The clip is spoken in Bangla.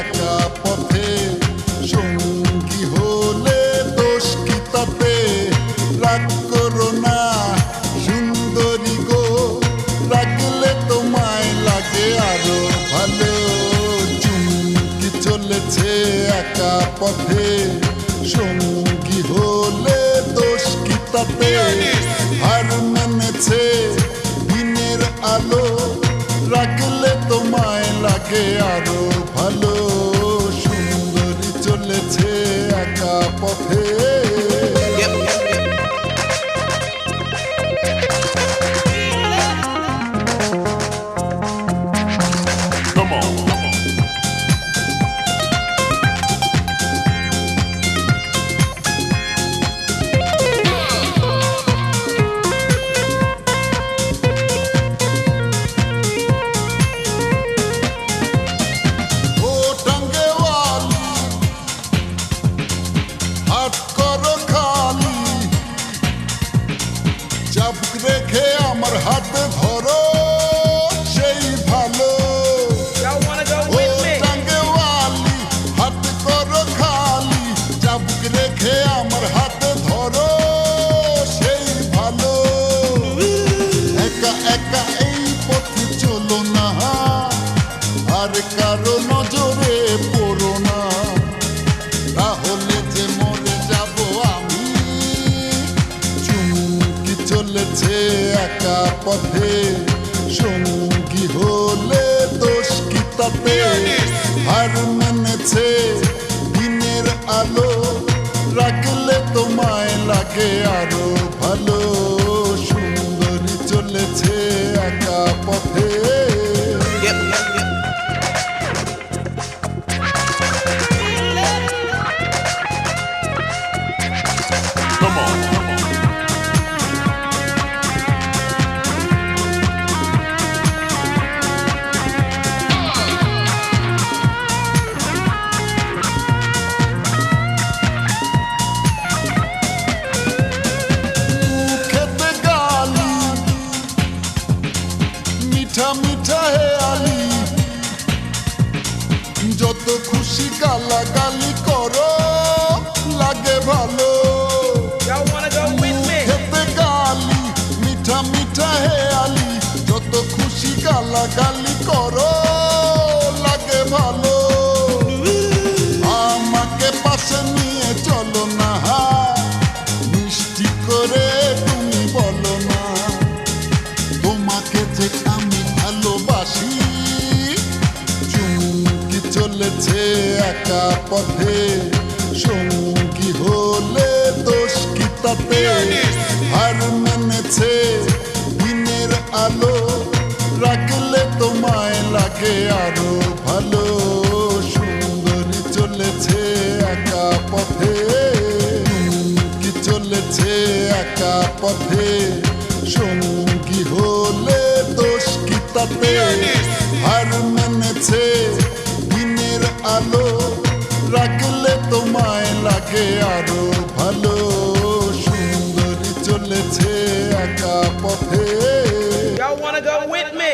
একা পথে সঙ্গী হলে দোষ কি তাতে? সুন্দরী গো লাগলে তোমায় লাগে আরও ভালো। চুমকি চলেছে একা পথে সঙ্গী হলে দোষ কি তাতে? হার মেনেছে Come on. চাপ রেখে আমার হাতে ধরো। পথে সঙ্গী হলে দোষ কি তাতে? হার মেনেছে দিনের আলো। মিঠা মিঠা হে আলি। যত খুশি গালি করো লাগে ভালো। me? খেতে গালি মিঠা মিঠা হে আলি। যত খুশি গালা গালি করো লাগে ভালো। আমাকে পাশে নিয়ে চলো না। মিষ্টি করে তুমি বলো না। তোমাকে যে একা পথে সঙ্গী হলে দোষ কি তাতে? হার মেনেছে দিনের আলো রাখলে তোমায় লাগে আরও ভালো। সুন্দরী চলেছে একা পথে কি চলেছে একা পথে? সঙ্গী হলে দোষ কি তাতে? হার আলো রাখলে তোমায় লাগে আরও ভালো সুন্দরী চলেছে একা পথে Y'all wanna go with me?